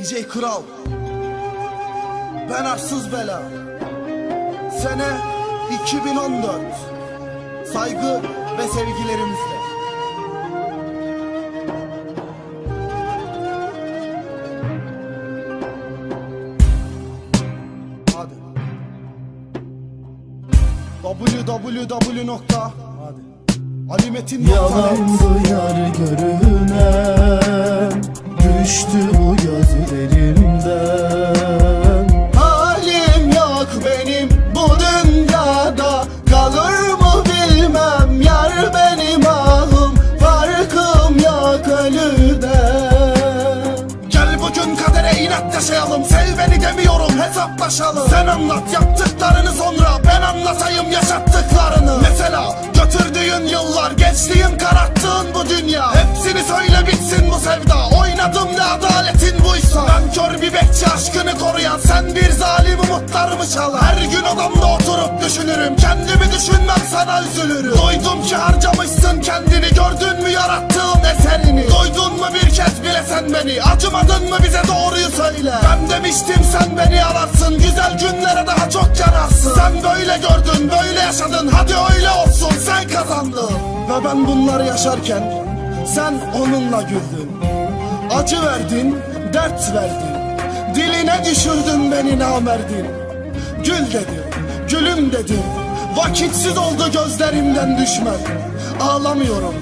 DJ Kral. Ben Arsız Bela. Sene 2014 Saygı ve sevgilerimizle. Hadi. Www nokta. Alimetin Yalandı yar görünen Düştü bu gözlerimden. Halim yok benim bu dünyada. Kalır mı bilmem yar benim ahım. Farkım yok ölüden Gel bugün kadere inat yaşayalım. Sev beni demiyorum hesaplaşalım. Sen anlat yaptıklarını sonra Ben anlatayım yaşattıklarını. Mesela götürdüğün yıllar Gençliğin kararttığın bu dünya. Hepsini söyle bitsin bu sevda Ben kör bir bekçi aşkını koruyan Sen bir zalim umutlarımı çalan Her gün odamda oturup düşünürüm Kendimi düşünmem sana üzülürüm. Duydum ki harcamışsın kendini Gördün mü yarattığın eserini? Duydun mu bir kez bile sen beni Acımadın mı bize doğruyu söyle. Ben demiştim sen beni ararsın Güzel günlere daha çok yararsın Sen böyle gördün böyle yaşadın Hadi öyle olsun sen kazandın. Ve ben bunları yaşarken Sen onunla güldün. Acı verdin, dert verdin. Diline düşürdün beni namerdin. Gül dedim, gülüm dedim. Vakitsiz oldu gözlerimden düşmen Ağlamıyorum,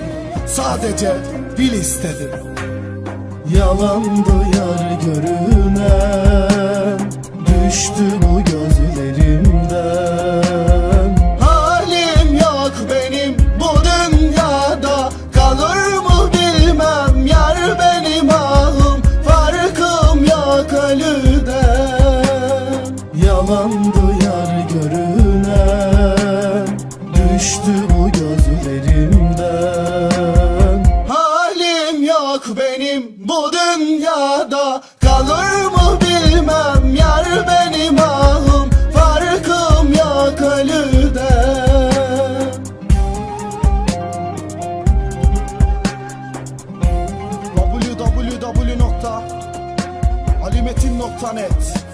sadece dil istedim. Yalandı yar görünen Yalandı yar görünen Düştü bu gözlerimden Halim yok benim bu dünyada Kalır mı bilmem yar benim ahım Farkım yok ölüden www.alimetin.net